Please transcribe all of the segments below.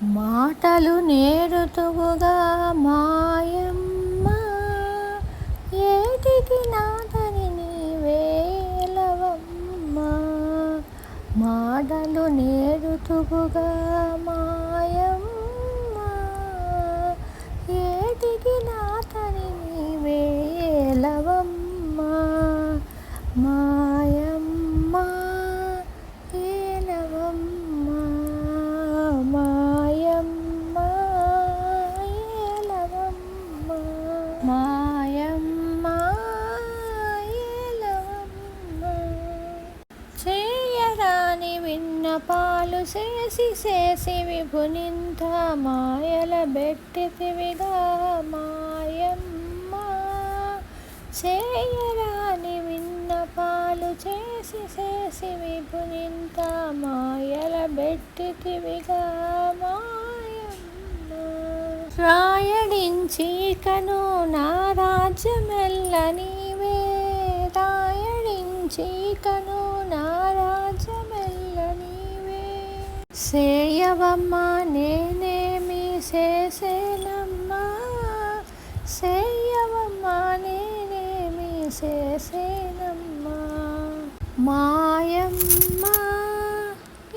మాటలు నేరుతువుగా మాయమ్మ ఏటికి నాదని నీవేలవమ్మ మాటలు నేరుతువుగా మాయమ్మ ఏటికి నాతని నీవేలవమ్మ మా పాలు చేసి చేసి విభునింత మాయల బెట్టితివిగా మాయమ్మ. చేయరాని విన్నపాలు చేసి చేసి విభునింత మాయల బెట్టితివిగా మాయమ్మ. రాయడించి కను నా రాజ్యమెల్ల నీవే. రాయడించి కను సేయవమ్మా నేనేమి చేసేనమ్మా? సేయవమ్మా నేనేమి చేసేనమ్మా? మాయమ్మ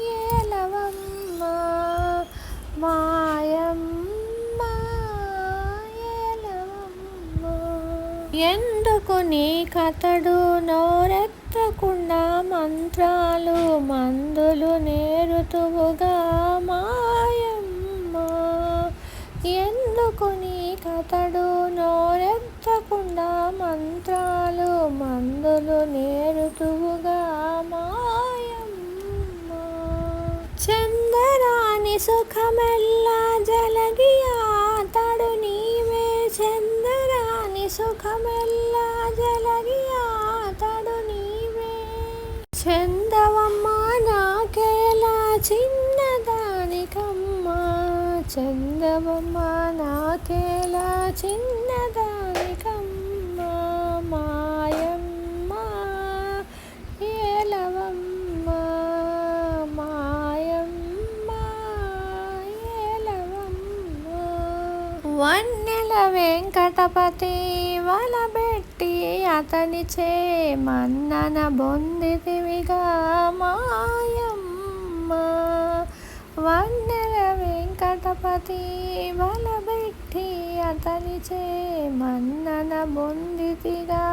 ఏలవమ్మ? మాయమ్మ ఏలవమ్మ? ఎందుకు నీ కథడు ఎత్తకుండా మంత్రాలు మందులు నేరుతువుగా మాయమ్మ. ఎందుకు నీ కథడు నోరెత్తకుండా మంత్రాలు మందులు నేరుతువుగా మాయమ్మ. చందరాని సుఖమెల్లా జలగి ఆతడు నీవే చందరాని సుఖమెల్లా చందవమ్మ నాకేలా చిన్నదానికమ్మ మాయమ్మ ఏలవమ్మ మాయమ్మ ఏలవమ్మ. వన్నెల వెంకటపతి వలబెట్టి అతని చే మన్నన బొందితివిగా మా వెంకటపతి బలబెట్టి అతని చే మన్నన బొందితిగా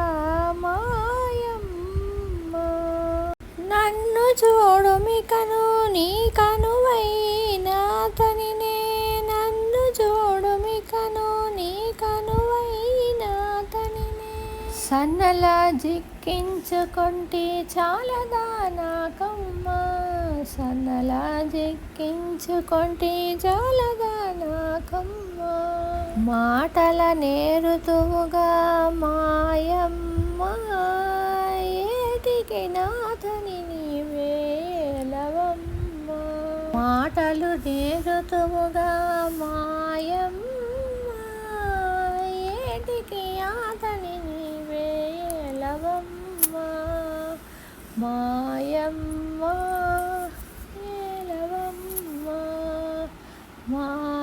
మాయమ్మ. నన్ను చూడుమికను నీ కనువైనా అతనినే. నన్ను చూడుమికను నీ కనువైనా అతనినే. సన్నలా జిక్కించుకొంటి చాలదా నాకమ్మా. సన్నలా జిక్కించుకొంటి జాలగా నాకమ్మ. మాటల నేరుతువుగా మాయమ్మ ఏటికి నాథని నీవేలవమ్మ మాటలు నేరుతువుగా మాయమ్మ ఏటికి ఆతని నీవేలవమ్మ మాయమ్మ ఏలవమ్మ మాయమ్మ